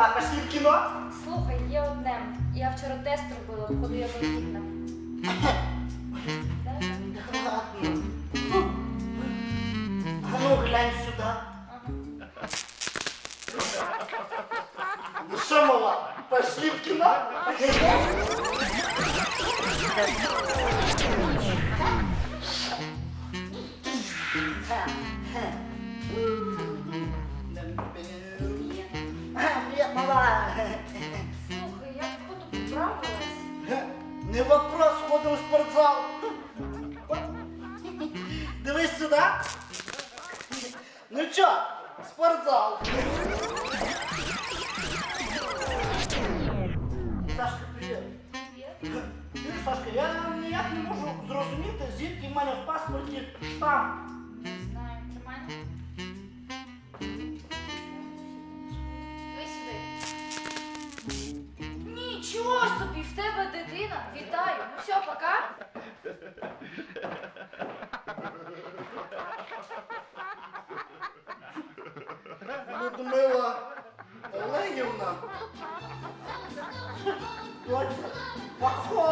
Мала, пошли в кіно? Слухай, є одне. Я вчора тест робила, походу я вагітна. Да? Ладно. А ну, глянь сюди. Ну що, мала, пошли в кіно? Привет, Не вопрос, ходимо в спортзал. Дивись сюди. Ну чо, спортзал. Сашка, привіт. Сашка, я ніяк не можу зрозуміти, звідки в мене в паспорті штамп. Вітаю. Ну все, пока. Людмила Оленівна. Точно. Похоже.